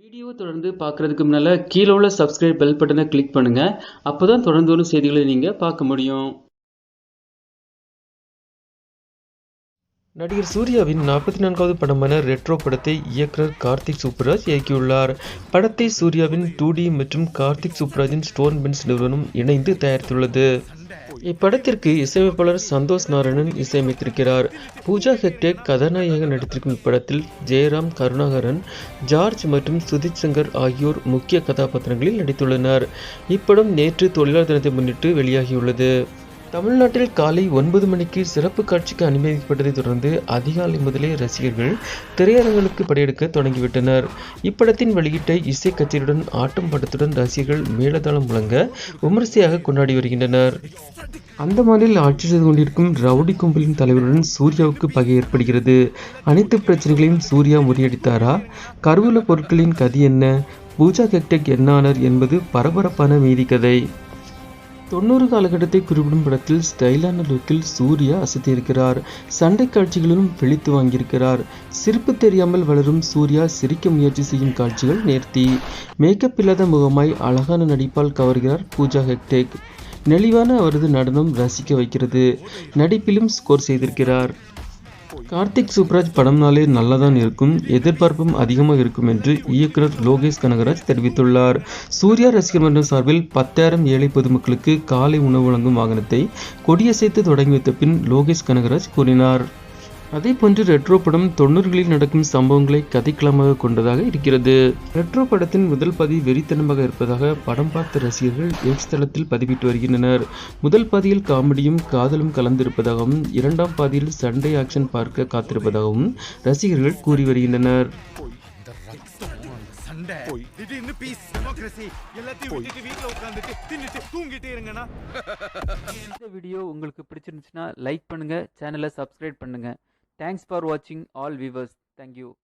Video தொடர்ந்து பார்க்குறதுக்கு முன்னால் கீழே உள்ள சப்ஸ்கிரைப் பெல் பட்டனை கிளிக் பண்ணுங்கள் அப்போ தான் தொடர்ந்து வரும் செய்திகளை நீங்கள் பார்க்க முடியும். நடிகர் சூர்யாவின் நாற்பத்தி நான்காவது படமான ரெட்ரோ படத்தை இயக்குனர் கார்த்திக் சூப்ராஜ் இயக்கியுள்ளார். படத்தை சூர்யாவின் டூ டி மற்றும் கார்த்திக் சூப்ராஜின் ஸ்டோன் பென்ஸ் நிறுவனம் இணைந்து தயாரித்துள்ளது. இப்படத்திற்கு இசையமைப்பாளர் சந்தோஷ் நாராயணன் இசையமைத்திருக்கிறார். பூஜா ஹெக்டே கதாநாயகன் நடித்திருக்கும் இப்படத்தில் ஜெயராம் கருணாகரன் ஜார்ஜ் மற்றும் சுதித் சங்கர் ஆகியோர் முக்கிய கதாபாத்திரங்களில் நடித்துள்ளனர். இப்படம் நேற்று தொழிலாளர் தினத்தை முன்னிட்டு வெளியாகியுள்ளது. தமிழ்நாட்டில் காலை ஒன்பது மணிக்கு சிறப்பு காட்சிக்கு அனுமதிக்கப்பட்டதை தொடர்ந்து அதிகாலை முதலே ரசிகர்கள் திரையரங்குகளுக்கு படையெடுக்க தொடங்கிவிட்டனர். இப்படத்தின் வெளியீட்டை இசை கச்சேரியுடன் ஆட்டம் படத்துடன் ரசிகர்கள் மேலதாளம் முழங்க விமர்சையாக கொண்டாடி வருகின்றனர். அந்தமானில் ஆட்சி செய்து கொண்டிருக்கும் ரவுடி கும்பலின் தலைவருடன் சூர்யாவுக்கு பகை ஏற்படுகிறது. அனைத்து பிரச்சனைகளையும் சூர்யா முறியடித்தாரா? கருவூல பொருட்களின் கதி என்ன? பூஜா கெக்டெக் என்ன ஆனார் என்பது பரபரப்பான மீதி கதை. தொண்ணூறு காலகட்டத்தை குறிப்பிடும் படத்தில் ஸ்டைலான லுக்கில் சூர்யா அசத்தியிருக்கிறார். சண்டை காட்சிகளிலும் வெளித்து வாங்கியிருக்கிறார். சிரிப்பு தெரியாமல் வளரும் சூர்யா சிரிக்க முயற்சி செய்யும் காட்சிகள் நேர்த்தி. மேக்கப் இல்லாத முகமாய் அழகான நடிப்பால் கவர்கிறார் பூஜா ஹெக்டேக். நெளிவான அவரது நடனம் ரசிக்க வைக்கிறது. நடிப்பிலும் ஸ்கோர் செய்திருக்கிறார். கார்த்திக் சுப்ராஜ் படம்னாலே நல்லதான் இருக்கும் எதிர்பார்ப்பும் அதிகமாக இருக்கும் என்று இயக்குனர் லோகேஷ் கனகராஜ் தெரிவித்துள்ளார். சூர்யா ரசிகர் மன்றம் சார்பில் பத்தாயிரம் ஏழை பொதுமக்களுக்கு காலை உணவு வழங்கும் வாகனத்தை கொடியசைத்து தொடங்கி வைத்த பின் லோகேஷ் கனகராஜ் கூறினார். அதே போன்று ரெட்ரோ படம் தொண்ணூறுகளில் நடக்கும் சம்பவங்களை கதைக்களமாக கொண்டதாக இருக்கிறது. ரெட்ரோ படத்தின் முதல் பாதி வெறித்தனமாக இருப்பதாக படம் பார்த்த ரசிகர்கள் எக்ஸ் தளத்தில் பதிவிட்டு வருகின்றனர். முதல் பாதியில் காமெடியும் காதலும் கலந்திருப்பதாகவும் இரண்டாம் பாதியில் சண்டை ஆக்ஷன் பார்க்க காத்திருப்பதாகவும் ரசிகர்கள் கூறி வருகின்றனர். சண்டை இந்த வீடியோ உங்களுக்கு பிடிச்சிருந்துச்சுன்னா லைக் பண்ணுங்கள் சேனலை subscribe Thanks for watching all viewers. Thank you.